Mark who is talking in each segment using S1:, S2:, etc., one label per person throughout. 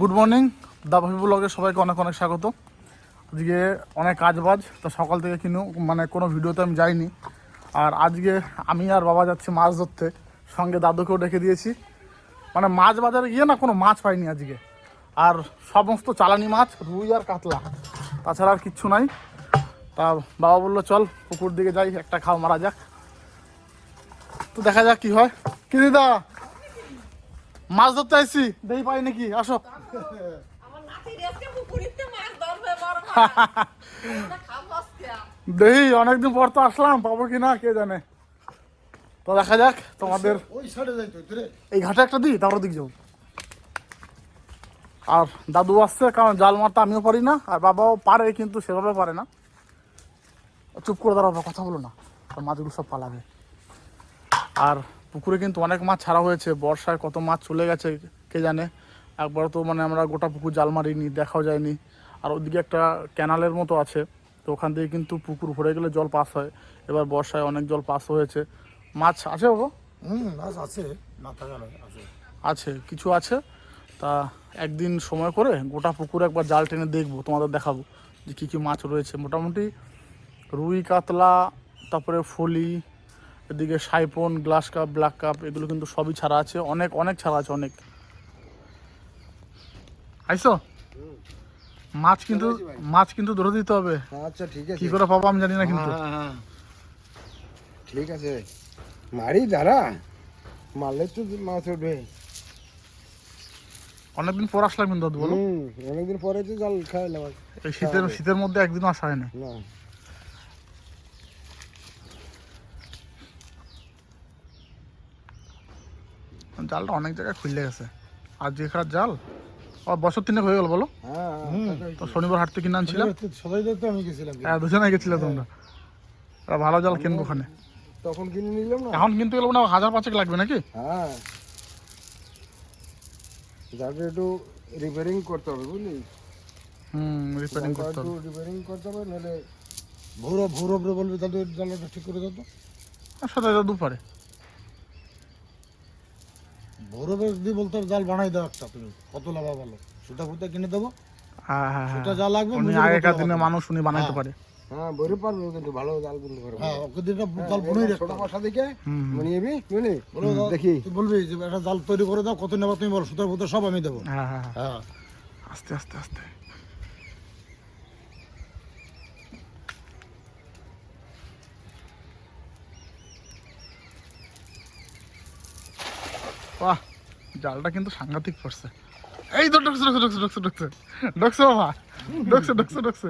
S1: Good morning দাবাফি ব্লগে সবাইকে অনেক অনেক স্বাগত। আজকে অনেক কাজ বাজ তো সকাল থেকে কিনু মানে কোনো ভিডিওতে আমি যাইনি। আর আজকে আমি আর বাবা যাচ্ছি মাছ ধরতে, সঙ্গে দাদুকেও ডেকে দিয়েছি। মানে মাছ বাজারে গিয়ে না কোনো মাছ পাইনি আজকে। আর সমস্ত চালানি মাছ, রুই আর কাতলা। তাছাড়া আর কিচ্ছু নাই। তা বাবা বলল, চল পুকুর দিকে যাই, একটা খাও মারা যাক। তো দেখা যাক কি হয়। কি দিদা? মাছ ধরতে আসছি দেই পাই নাকি আসো। দেহি অনেকদিন পর তো আসলাম পাবো কি না কে জানে। তো দেখা যাক তোমাদের এই ঘাটে একটা দিই তারপর দিক যাব। আর দাদু আসছে কারণ জাল মারতে আমিও পারি না আর বাবাও পারে কিন্তু সেভাবে পারে না। চুপ করে দাঁড়াবো কথা বলো না। আর মাছগুলো সব পালাবে। আর পুকুরে কিন্তু অনেক মাছ ছাড়া হয়েছে বর্ষায় কত মাছ চলে গেছে কে জানে। একবার তো মানে আমরা গোটা পুকুর জাল মারিনি দেখাও যায়নি। আর ওদিকে একটা ক্যানালের মতো আছে তো ওখান থেকে কিন্তু পুকুর ভরে গেলে জল পাস হয়। এবার বর্ষায় অনেক জল পাস হয়েছে। মাছ আছে বাবা
S2: হুম মাছ আছে আছে।
S1: আছে কিছু আছে? তা একদিন সময় করে গোটা পুকুরে একবার জাল টেনে দেখব তোমাদের দেখাবো যে কী কী মাছ রয়েছে। মোটামুটি রুই কাতলা তারপরে ফলি এদিকে সাইপন গ্লাস কাপ ব্ল্যাক কাপ এগুলো কিন্তু সবই ছাড়া আছে। অনেক অনেক ছাড়া আছে অনেক। আইসো? মাছ কিন্তু মাছ কিন্তু ধরে দিতে হবে।
S2: আচ্ছা ঠিক আছে।
S1: কি করে পাবো আমি জানি না কিন্তু।
S2: হ্যাঁ, হ্যাঁ। ঠিক আছে। মারি দাঁড়া। মারলে তো মাছ উঠবে।
S1: অনেকদিন পর আসলাম কিন্তু দাদু বলো।
S2: অনেকদিন পরে তো জল খাইলাম।
S1: এই শীতের শীতের মধ্যে একদিন আসা হয়নি।
S2: না।
S1: জালটা অনেক জায়গায় খুললে গেছে। আর যে খারাপ জাল বছর তিনেক হয়ে গেল বলো?
S2: হ্যাঁ
S1: তো শনিবার হাট থেকে কিনে আনছিলাম
S2: সবাই তো আমি গেছিলাম।
S1: হ্যাঁ দুজনে গেছিলে তোমরা। ভালো জাল কিনবো ওখানে।
S2: তখন কিনে নিলাম না?
S1: এখন কিনতে গেলে না হাজার পাঁচেক লাগবে নাকি?
S2: হ্যাঁ। যাকে একটু রিপেয়ারিং করতে হবে বুঝলি?
S1: হুম রিপেয়ারিং করতে হবে।
S2: রিপেয়ারিং করতে হবে নাহলে ভৌরব ভৌরব রে বলবে তাদের জানলাটা ঠিক করে দাও তো।
S1: আর সাথে দাদু বেশ
S2: দিয়ে যদি বলতে হবে জাল বানাই দাও একটা তুমি কত লাভা ভালো। সুতা ফুতা কিনে দেবো।
S1: হ্যাঁ হ্যাঁ হ্যাঁ।
S2: যা লাগবে
S1: উনি আগেকার দিনে মানুষ উনি বানাইতে। পারে।
S2: হ্যাঁ পারবে কিন্তু ভালো জাল পারবে
S3: হ্যাঁ ওকে জাল
S2: ছোট। দেখে। বুঝলি দেখি।
S3: তুই বলবি? যে একটা জাল তৈরি করে দাও কত নেবা তুমি বলো সুতা সব আমি দেবো।
S1: হ্যাঁ হ্যাঁ হ্যাঁ।
S3: হ্যাঁ।
S1: আস্তে আস্তে আস্তে। বাহ জালটা কিন্তু সাংঘাতিক পড়ছে। এই তো ঢুকছে ঢুকছে ঢুকছে ঢুকছে ঢুকছে। ঢুকছে বাবা ঢুকছে ঢুকছে ঢুকছে।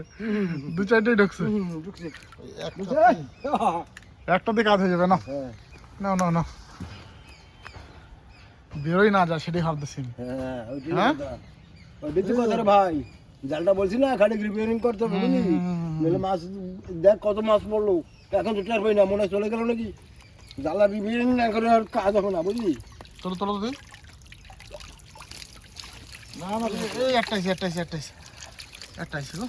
S1: দু চারটেই ঢুকছে।
S2: ঢুকছে।
S3: একটা
S1: দিয়ে কাজ হয়ে যাবে না
S2: হ্যাঁ।
S1: না না না বেরোই না যা সেটাই ভাবতেছি।
S2: হ্যাঁ
S1: হ্যাঁ?
S2: ভাই। জালটা বলছি না খালি রিপেয়ারিং করতে হবে বুঝলি? নাহলে মাছ দেখ কত মাছ পড়ল। এখন তো টের পাই না মনে হয় চলে গেল নাকি? জালা রিপেয়ারিং না করে আর কাজ হবে না বুঝলি?
S1: তোলো তোলো তুই না না এই একটা আছে একটা আছে একটা একটা আছে গো।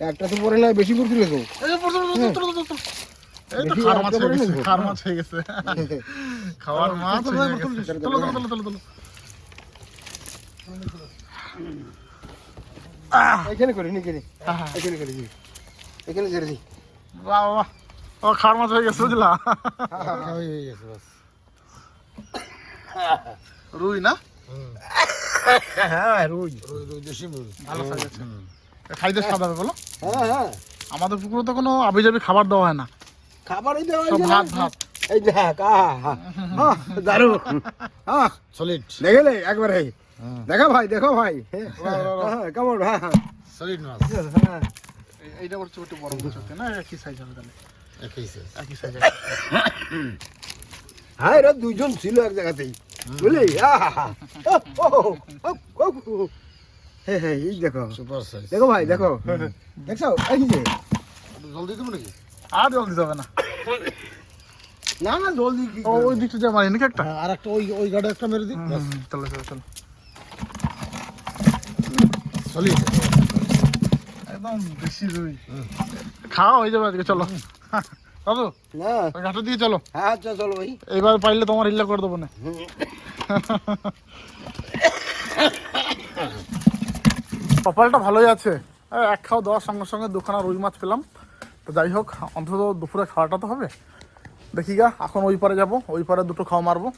S2: একটা তো পরে না বেশি পড়ছিল তো।
S1: এই পড়তো তোলো তোলো তোলো এই তো খার মাছ হয়ে গেছে খার মাছ হয়ে গেছে। খাওয়ার মাছ হয়ে গেছে। তোলো তোলো তোলো তোলো তোলো।
S2: এখানে করি নাকি
S1: হ্যাঁ, হ্যাঁ।
S2: এখানে করি এখানে ছেড়ে দিই।
S1: বাহ বাহ ও খার মাছ হয়ে গেছে বুঝলা?
S3: হয়ে গেছে বাস।
S1: রুই না?
S2: হ্যাঁ রোজ
S3: রুই রুই দেশি রুই
S1: ভালো সাইজ খাইতে বলো।
S2: হ্যাঁ হ্যাঁ।
S1: আমাদের পুকুরে তো কোনো আবি যাবি খাবার দেওয়া হয় না।
S2: খাবারই দেওয়া হয়েছে
S1: ভাত। ভাত।
S2: এই দেখ দারুণ। আহ,
S3: সলিড
S2: দেখলে একবারে দেখো ভাই দেখো ভাই। কেমন? হ্যাঁ হ্যাঁ।
S3: সলিড মাছ।
S2: হ্যাঁ।
S1: এইটা করছে একটু বড় না? একই সাইজ হবে তাহলে।
S3: একই size।
S1: একই সাইজ
S2: হ্যাঁ এরা দুইজন ছিল এক জায়গাতেই। বুঝলি? আহা, ও, ও, ও, ও, ও। হ্যাঁ হ্যাঁ এই দেখো।
S3: সুপার
S2: দেখো ভাই দেখো। দেখছ? এই যে।
S3: জল দিয়ে দেবো নাকি?
S1: আর জল দিতে হবে না।
S2: না না জলদি
S1: ও ওই দিকটা যা মারি নাকি একটা?
S3: হ্যাঁ, আর একটা ওই ওই গাড়ি একটা মেরে দিই।
S1: চলো চলো চলো।
S3: সলিড
S1: একদম বেশি খাওয়া হয়ে যাবে আজকে চলো। বাবু
S2: না।
S1: ওই ঘাটে দিয়ে চলো।
S2: হ্যাঁ আচ্ছা চলো ভাই।
S1: এইবার পাইলে তোমার ইল্লা করে দেবো না। কপালটা ভালোই আছে। এক খাওয়া দেওয়ার সঙ্গে সঙ্গে দুখানা রুই মাছ পেলাম। তো যাই হোক অন্তত দুপুরে খাওয়াটা তো হবে। দেখি গা এখন ওই পারে যাব ওই পারে দুটো খাওয়া মারবো।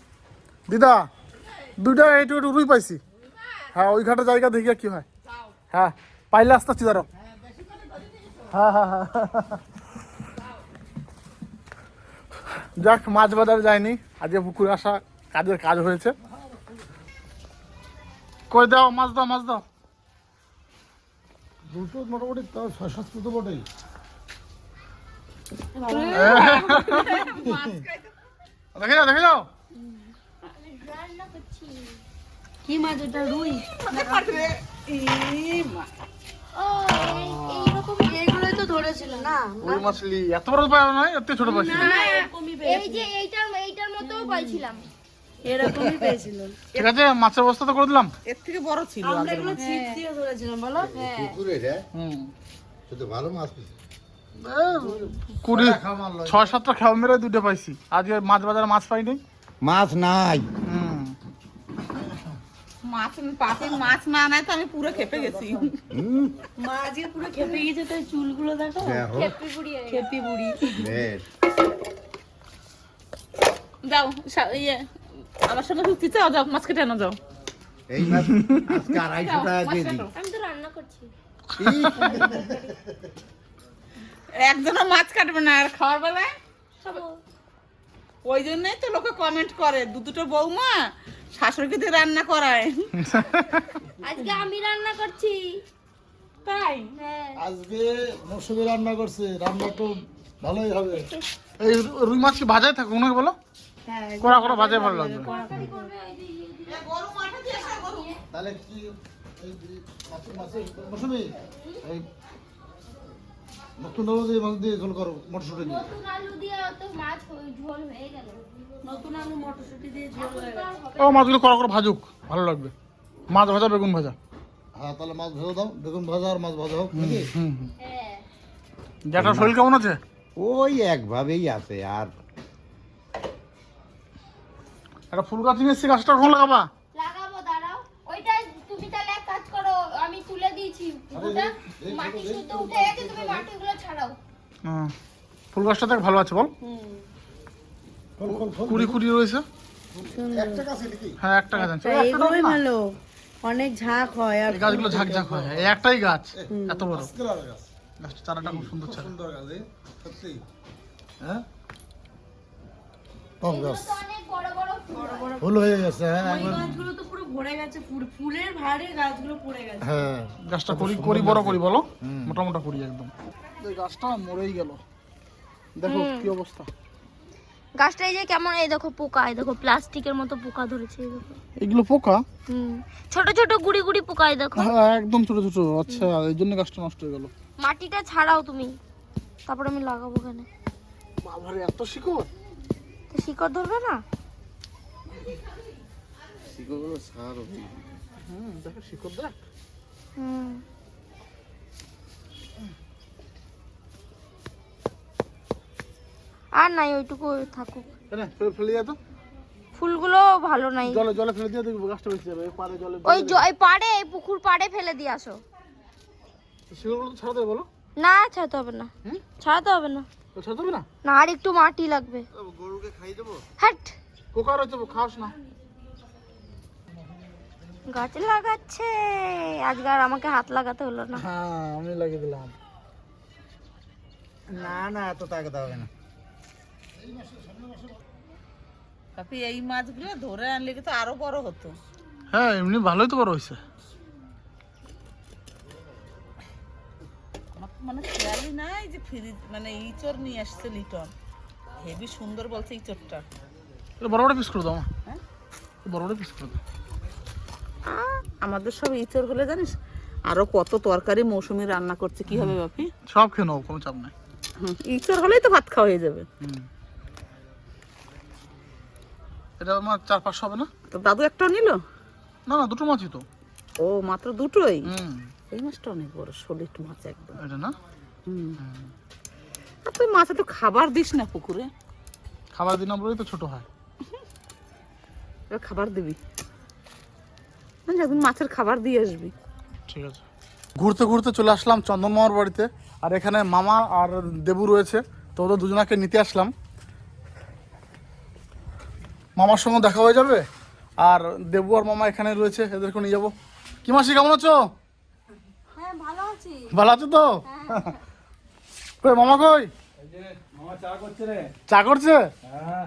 S1: দিদা দুইটা এইটু একটু রুই পাইছি। হ্যাঁ ওই ঘাটে জায়গা দেখি কি হয়। হ্যাঁ পাইলে আসতে আসছি দাঁড়ো হ্যাঁ হ্যাঁ হ্যাঁ। যাক মাছ বাজারে যায়নি। আজকে পুকুরে আসা কাজের কাজ হয়েছে। কই দাও মাছ দাও মাছ দাও।
S3: দুটো মোটামুটি তাও ছয় সাত ফুটো বটেই।
S1: দেখে যাও দেখে যাও।
S4: কি মাছ ওটা রুই। ও এইরকম ধরেছিল না?
S1: ওই মাছলি এত বড় পায় নয় এত ছোট পাইছি
S4: এই যে এইটার এইটার মতো পাইছিলাম।
S5: এরকমই পেয়েছিল।
S1: ঠিক আছে মাছের ব্যবস্থা তো করে দিলাম।
S5: এর থেকে বড় ছিল
S4: আমরা এগুলো ছিপ দিয়ে ধরেছিলাম বলো?
S2: পুকুরে রে
S1: হুম।
S2: শুধু ভালো মাছ
S1: কুড়ি ছয় সাতটা খেয়া মেরে দুটো পাইছি। আজকে মাছ বাজারে মাছ পাইনি।
S2: মাছ নাই।
S5: মাছ পাতে মাছ না তো আমি পুরো খেপে গেছি।
S4: পুরো খেপে গেছে তাই চুলগুলো দেখো। খেপি বুড়ি খেপি বুড়ি।
S2: বেশ।
S5: ইয়ে আমার সঙ্গে চুক্তি চাও? যাও মাছ কেটে আনো যাও
S2: এই মাছ আজকে আড়াইশো টাকা কেজি।
S4: আমি তো রান্না করছি।
S5: একজনও মাছ কাটবে না আর খাওয়ার বেলায়? ওই জন্যই তো লোকে কমেন্ট করে দু দুটো বৌমা শাশুড়িকে দিয়ে রান্না করায়।
S4: আজকে আমি রান্না করছি।
S5: তাই?
S4: হ্যাঁ।
S3: আজকে মৌসুমি রান্না করছে রান্না তো ভালোই হবে।
S1: এই রুই মাছ কি ভাজাই থাকে ওনাকে বলো?
S4: হ্যাঁ
S1: কড়া কড়া ভাজাই ভালো লাগবে।
S4: ইয়ে।
S3: তাহলে কি মৌসুমি? এই নতুন আলু দিয়ে মাছ দিয়ে ঝোল করো মটরশুটি দিয়ে।
S4: নতুন আলু দিয়ে তো মাছ ঝোল হয়ে গেল। হয়ে
S1: ও মাছগুলো কড়া করে ভাজুক ভালো লাগবে। মাছ ভাজা বেগুন ভাজা।
S3: হ্যাঁ তাহলে মাছ ভেজে দাও বেগুন ভাজা আর মাছ ভাজা হোক নাকি?
S1: হুম হুম।
S4: হ্যাঁ।
S1: জ্যাঠার শরীর কেমন আছে?
S2: ওই একভাবেই আছে আর।
S1: একটা ফুল গাছ নিয়ে এসেছি গাছটা কখন লাগাবা?
S4: লাগাবো দাঁড়াও। ওইটা তুমি তাহলে এক কাজ করো আমি তুলে দিয়েছি ওটা মাটি শুদ্ধ উঠে গেছে তুমি মাটিগুলো ছাড়াও।
S1: হুম। ফুল গাছটা দেখ ভালো আছে বল।
S3: ফল
S1: কুড়ি কুড়ি রয়েছে? হ্যাঁ একটা গাছ আছে।
S5: এইগুলোই ভালো অনেক ঝাঁক হয় আর
S1: এই গাছগুলো ঝাঁকঝাঁক হয় একটাই গাছ। এত বড়।
S3: আজকের আর গাছ।
S1: গাছটা চারাটা খুব সুন্দর চারা।
S3: সুন্দর গাছ সত্যি। হ্যাঁ? টপ গাছ।
S4: তো অনেক বড় বড় বড় বড়
S3: ফুল হয়ে গেছে হ্যাঁ
S4: গাছগুলো তো পুরো ভরে গেছে। ফুলের ভারে গাছগুলো পড়ে গেছে।
S3: হ্যাঁ।
S1: গাছটা করি করি বড় করি বলো। মোটা মোটা করি একদম। গাছটা মরেই গেল। দেখো কি অবস্থা।
S4: গাছটা এই যে কেমন এই দেখো পোকা এই দেখো প্লাস্টিকের মতো পোকা ধরেছে এই দেখো।
S1: এগুলো পোকা?
S4: হুম। ছোট ছোট গুড়ি গুড়ি পোকা এই দেখো।
S1: হ্যাঁ একদম ছোট ছোট আচ্ছা এই জন্য গাছটা নষ্ট হয়ে গেল।
S4: মাটিটা ছাড়াও তুমি তারপর আমি লাগাবো ওখানে।
S1: বাবারে এত শিকড়?
S4: তো শিকড় ধরবে না?
S1: হুম দেখো শিকড় দেখ।
S4: হুম। আর নাই ওইটুকু থাকুক।
S1: ফেলে ফেলে তো।
S4: ফুলগুলো ভালো নাই।
S1: জলে জলে ফেলে দিয়ে দেখব গাছটা বেঁচে যাবে পারে জলে
S4: ওই পাড়ে এই পুকুর পাড়ে ফেলে দিয়ে আসো।
S1: তো বলো।
S4: না ছাড়াতে হবে না।
S1: হুম?
S4: ছাড়াতে হবে না।
S1: দেবে না?
S4: না আর একটু মাটি লাগবে।
S2: গরুকে খাইয়ে দেবো?
S4: হ্যাট।
S1: পোকা রয়েছে খাস না।
S4: গাছ লাগাচ্ছে। আজকে আর আমাকে হাত লাগাতে হলো না।
S1: হ্যাঁ আমি লাগিয়ে দিলাম।
S2: না না এত তাকাতে হবে না।
S5: কাপি এই মাছগুলো ধরে আনলে তো আরও বড় হতো।
S1: হ্যাঁ এমনি ভালোই তো বড় হয়েছে।
S5: মানে খেয়ালই নাই যে ফ্রিজ মানে ইচড় নিয়ে আসছে লিটন। হেভি সুন্দর বলছে ইচড়টা।
S1: এটা বড় বড় পিস করে দাও
S5: হ্যাঁ?
S1: বড় বড় পিস করে দাও।
S5: আমাদের সব ইচড় হলে জানিস আরও কত তরকারি মৌসুমি রান্না করছে কি হবে বাপি?
S1: সব খেয়ে নেব কোনো চাপ নাই।
S5: ইচড় হলেই তো ভাত খাওয়া হয়ে যাবে।
S1: হুম। এটা আমার চার পাঁচশো হবে না?
S5: তো দাদু একটা নিল?
S1: না না দুটো মাছই তো।
S5: ও মাত্র দুটোই?
S1: হুম।
S5: এই মাছটা অনেক বড় সলিট মাছ একদম।
S1: এটা না?
S5: হুম। তুই মাছে তো খাবার দিস না পুকুরে?
S1: খাবার দিন বলেই তো ছোট হয়।
S5: এবার খাবার দিবি। মানে একদিন মাছের খাবার দিয়ে আসবি।
S1: ঠিক আছে। ঘুরতে ঘুরতে চলে আসলাম চন্দনমামার বাড়িতে। আর এখানে মামা আর দেবু রয়েছে তো ওদের দুজনাকে নিতে আসলাম। মামার সঙ্গে দেখা হয়ে যাবে? আর দেবু আর মামা এখানে রয়েছে এদেরকে নিয়ে যাব। কি মাসি কেমন আছো?
S4: হ্যাঁ ভালো আছি।
S1: তো? কই মামা কই?
S2: চা করছে রে।
S1: চা করছে?
S2: হ্যাঁ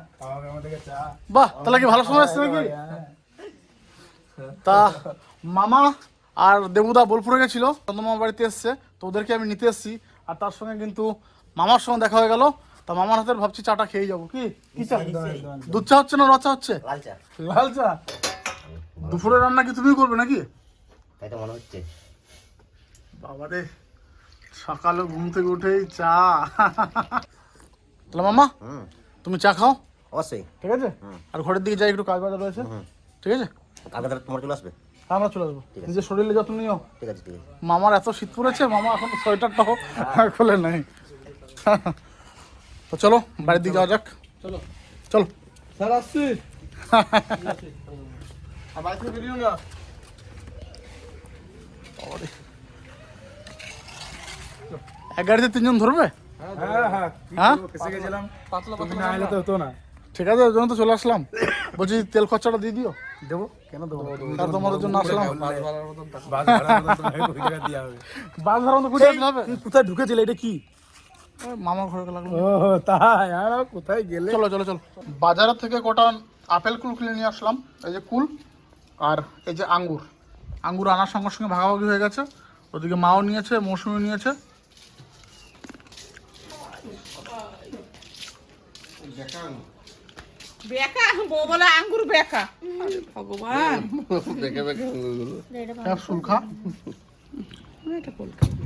S1: বাহ তাহলে কি ভালো সময় আসছে নাকি? তা মামা আর দেবুদা বোলপুরে গেছিল চন্দ্রমামা বাড়িতে এসছে তো ওদেরকে আমি নিতে এসেছি। আর তার সঙ্গে কিন্তু মামার সঙ্গে দেখা হয়ে গেল। তা মামার হাতের ভাবছি চাটা খেয়ে যাব। কি? কি চা? দুধ চা হচ্ছে না রচা হচ্ছে?
S6: লাল চা।
S1: লাল চা? দুপুরের রান্না কি তুমি করবে নাকি?
S6: তাই তো মনে হচ্ছে।
S1: বাবারে সকালে ঘুম থেকে উঠেই চা। তাহলে মামা তুমি চা খাও।
S6: অবশ্যই।
S1: ঠিক আছে? আর ঘরের দিকে যাই একটু কাজ বাজার রয়েছে ঠিক আছে?
S6: কালকে তাহলে তোমার চলে আসবে?
S1: হ্যাঁ, আমরা চলে আসব। নিজের শরীরে যত্ন নিও।
S6: ঠিক আছে ঠিক আছে।
S1: মামার এত শীত পড়েছে মামা এখন সোয়েটারটাও খোলে নাই। তো চলো বাড়ির দিকে যাওয়া যাক। চলো। চলো।
S2: স্যার আসছি। না।
S1: এক গাড়িতে তিনজন ধরবে?
S2: হ্যাঁ হ্যাঁ
S1: হ্যাঁ। ঠিক আছে ওই জন্য তো চলে আসলাম। বলছি তেল খরচাটা দিয়ে দিও। দেবো? কেন দেবো? আর তোমাদের জন্য আসলাম।
S2: বাস ভাড়া
S1: তো
S2: কোথায় ঢুকেছিলে? এটা কি?
S1: মামার ঘরে লাগল
S2: ও তাই? আর কোথায় গেলে?
S1: চলো চলো চলো। বাজার থেকে কটা আপেল কুল কিনে নিয়ে আসলাম। এই যে কুল আর এই যে আঙ্গুর। আঙ্গুর আনার সঙ্গে সঙ্গে ভাগাভাগি হয়ে গেছে। ওদিকে মাও নিয়েছে মৌসুমি নিয়েছে।
S5: বেকা? বেকা। ভগবান।
S1: ক্যাপসুল খা।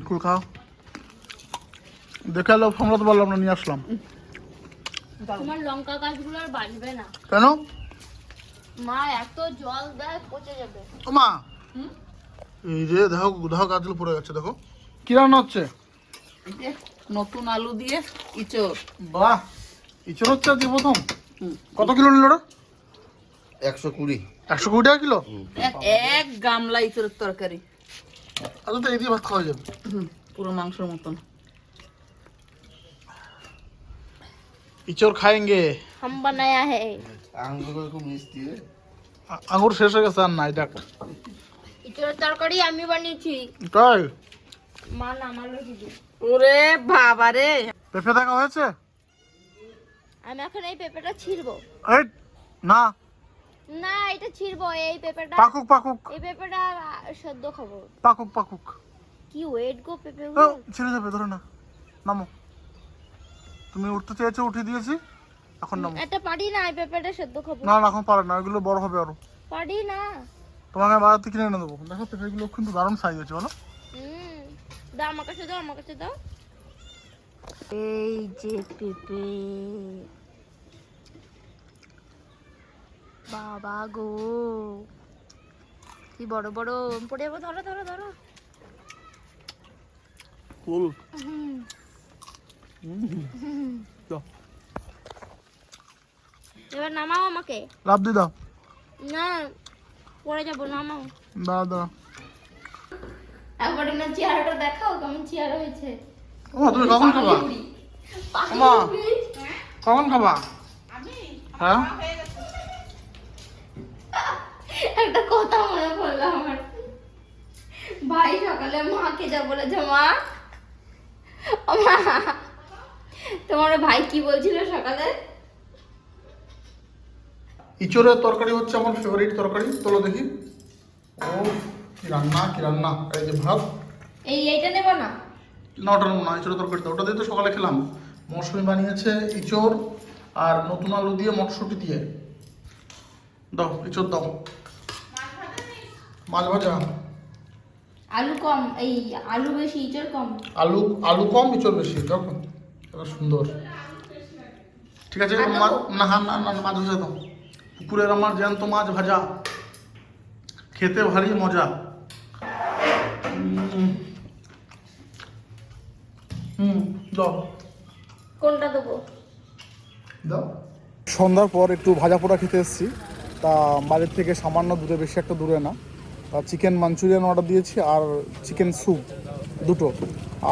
S1: কুল খাও। দেখে এলো সামলাতে পারলাম না নিয়ে আসলাম।
S4: তোমার লঙ্কা গাছগুলো আর বাঁচবে না।
S1: কেন?
S4: মা এত জল দেয় পচে যাবে।
S1: ও মা! এই যে দেখো দেখো গাছগুলো পড়ে গেছে দেখো। কি রান্না হচ্ছে?
S5: নতুন আলু দিয়ে ইচোর
S1: বাহ! ইচড় হচ্ছে আজকে প্রথম? কত কিলো নিল ওটা
S6: একশো কুড়ি।
S1: একশো কুড়ি টাকা কিলো?
S5: এক- গামলা ইচোরের তরকারি।
S1: আচ্ছা তো এই দিয়ে ভাত খাওয়া যাবে।
S5: হুম, পুরো মাংসের মতন।
S1: ইচোর খাएंगे
S4: हम बनाया है
S6: আঙ্গুর খুব মিষ্টি
S1: আঙ্গুর শেষ হয়ে গেছে আর নাই দেখ।
S4: ইচোর তরকারি আমি বানিয়েছি।
S1: কই
S4: মা না দিদি
S5: ওরে বাবা রে।
S1: পেঁপে দেখা হয়েছে?
S4: আমি এখন এই পেঁপেটা ছিড়বো।
S1: এই না।
S4: না এটা ছিড়বো এই পেঁপেটা।
S1: পাকুক পাকুক।
S4: এই পেঁপেটা সদ্য খাব।
S1: পাকুক পাকুক।
S4: কি ওয়েট গো পেঁপে
S1: ছেড়ে যাবে ধরো না। নামো। তুমি উঠতে চেয়েছো উঠিয়ে দিয়েছি। এখন নামো।
S4: একটা পারি না এই পেঁপেটা সদ্য খাব।
S1: না না এখন পারে না এগুলো বড় হবে আরও।
S4: পারি না।
S1: তোমাকে বাজার থেকে কিনে এনে দেবো। দেখো পেঁপেগুলো কিন্তু দারুণ সাইজ আছে বলো।
S4: হুম দাও আমার কাছে দাও আমার কাছে দাও। এই যে পেঁপে। বাবা গো। কি বড় বড়। পড়ে যাব ধরো ধরো ধরো। হুম।
S1: দাও।
S4: এবার নামাও আমাকে।
S1: লাভ দাও।
S4: না পড়ে যাব নামাও।
S1: দাঁড়া দাঁড়া
S4: একবার না চেহারাটা দেখাও কেমন চেহারা হয়েছে।
S1: ও তুমি কখন খাবা? ওমা কখন খাবা? হ্যাঁ?
S4: একটা কথা মনে পড়ল আমার। ভাই সকালে মাকে যা বলেছে মা মা তোমার ভাই কি বলছিল সকালে?
S1: ইঁচড়ের তরকারি হচ্ছে আমার ফেভারিট তরকারি। তোলো দেখি। ও কি রান্না কি রান্না? এই যে ভাত।
S4: এই এইটা নেব না?
S1: না ওটা নেব না ইঁচড়ের তরকারিটা। ওটা দিয়ে তো সকালে খেলাম। মৌসুমি বানিয়েছে ইঁচড় আর নতুন আলু দিয়ে মটরশুঁটি দিয়ে। দাও ইঁচড় দাও। মাছ ভাজা
S4: আলু কম এই আলু বেশি ইঁচড় কম।
S1: আলু আলু কম ইঁচড় বেশি দেখো এটা সুন্দর। ঠিক আছে না হ্যাঁ না না মাছ ভাজা দাও। পুকুরের আমার জ্যান্ত মাছ ভাজা। খেতে ভারী মজা। হুম দাও।
S4: কোনটা দেবো?
S1: দাও। সন্ধ্যার পর একটু ভাজা পোড়া খেতে এসেছি। তা বাড়ির থেকে সামান্য দূরে বেশি একটা দূরে না। তা চিকেন মাঞ্চুরিয়ান অর্ডার দিয়েছি আর চিকেন স্যুপ দুটো।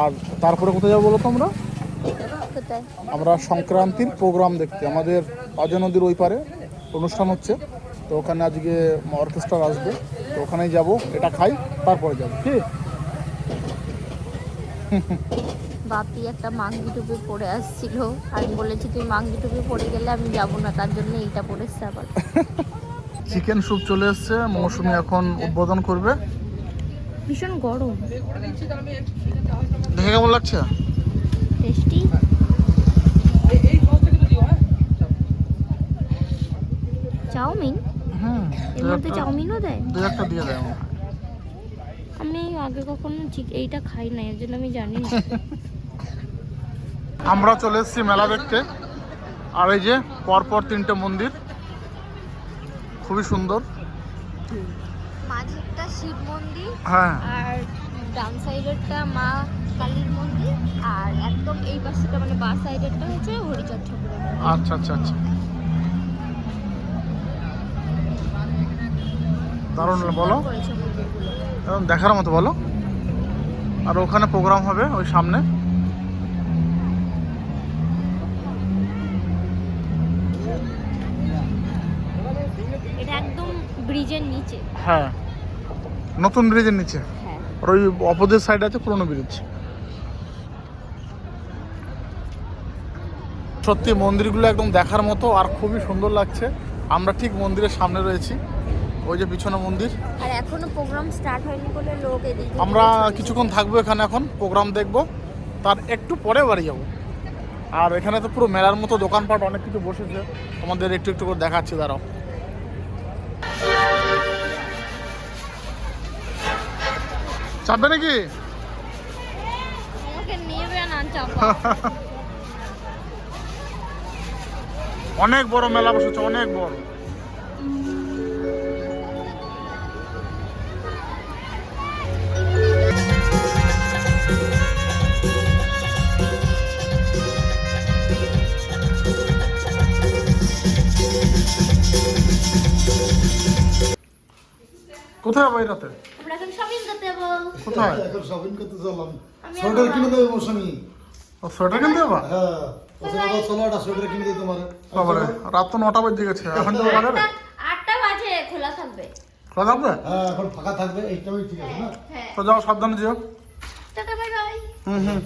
S1: আর তারপরে কোথায় যাব বলো তো আমরা আমরা সংক্রান্তির প্রোগ্রাম দেখতে আমাদের অজয় নদীর ওই পারে অনুষ্ঠান হচ্ছে। তো ওখানে আজকে অর্কেস্ট্রা আসবে তো ওখানেই যাব এটা খাই তারপরে যাব। ঠিক
S4: বাপি একটা মাঙ্গি টুপি পরে আসছিল আমি বলেছি তুই মাঙ্গি টুপি পরে গেলে আমি যাব না তার জন্য এইটা পরেছে আবার।
S1: চিকেন স্যুপ চলে এসছে মৌসুমি এখন উদ্বোধন করবে।
S4: ভীষণ গরম।
S1: দেখে কেমন লাগছে?
S4: চাউমিন?
S1: হুম
S4: এর মধ্যে চাউমিনও দেয়?
S1: দু একটা দিয়ে দেয়
S4: আমি আগে কখনো ঠিক এইটা খাই না এর জন্য আমি জানি না।
S1: আমরা চলে এসেছি মেলা দেখতে। আর এই যে পরপর তিনটে মন্দির। খুবই সুন্দর।
S4: মাঝেরটা শিব মন্দির
S1: হ্যাঁ।
S4: আর ডান সাইডেরটা মা কালীর মন্দির আর একদম এই পাশেটা মানে বা সাইডেরটা হচ্ছে হরিচাঁদ ঠাকুরের
S1: আচ্ছা আচ্ছা আচ্ছা। দারুণ বলো। একদম দেখার মতো বলো। আর ওখানে প্রোগ্রাম হবে ওই সামনে।
S4: এটা একদম ব্রিজের নিচে।
S1: হ্যাঁ। নতুন ব্রিজের নিচে। আর ওই অপোজিট সাইড আছে পুরনো ব্রিজ সত্যি মন্দিরগুলো একদম দেখার মতো আর খুবই সুন্দর লাগছে। আমরা ঠিক মন্দিরের সামনে রয়েছি। ওই যে পিছনে মন্দির।
S4: আর এখনও প্রোগ্রাম স্টার্ট হয়নি বলে লোক এদিক
S1: আমরা কিছুক্ষণ থাকব এখানে এখন প্রোগ্রাম দেখব। তার একটু পরে বাড়ি যাব। আর এখানে তো পুরো মেলার মতো দোকানপাট অনেক কিছু বসেছে। আমাদের একটু একটু করে দেখাচ্ছি দাঁড়াও। চাপবে নাকি? অনেক বড় মেলা বসেছে অনেক বড়। কোথায় বাইরাতে
S4: এখন শপিং করতে যাব।
S1: কোথায়?
S3: এখন শপিং করতে চললাম। সোয়েটার কিনে দেবে মৌসুমি।
S1: ও সোয়েটার কিনতে যাবা?
S3: হ্যাঁ ওখানে ষোলো সোয়েটার কিনে দিই তোমার।
S1: বাবারে রাত তো নটা বাজে গেছে এখন যাব বাজারে?
S4: আটটা- আটটা বাজে খোলা থাকবে।
S1: খোলা থাকবে?
S3: হ্যাঁ এখন ফাঁকা থাকবে এইটাই ঠিক আছে না?
S4: হ্যাঁ
S1: তো যাও সাবধানে যেও।
S4: Tata bye bye.
S1: হুম হুম।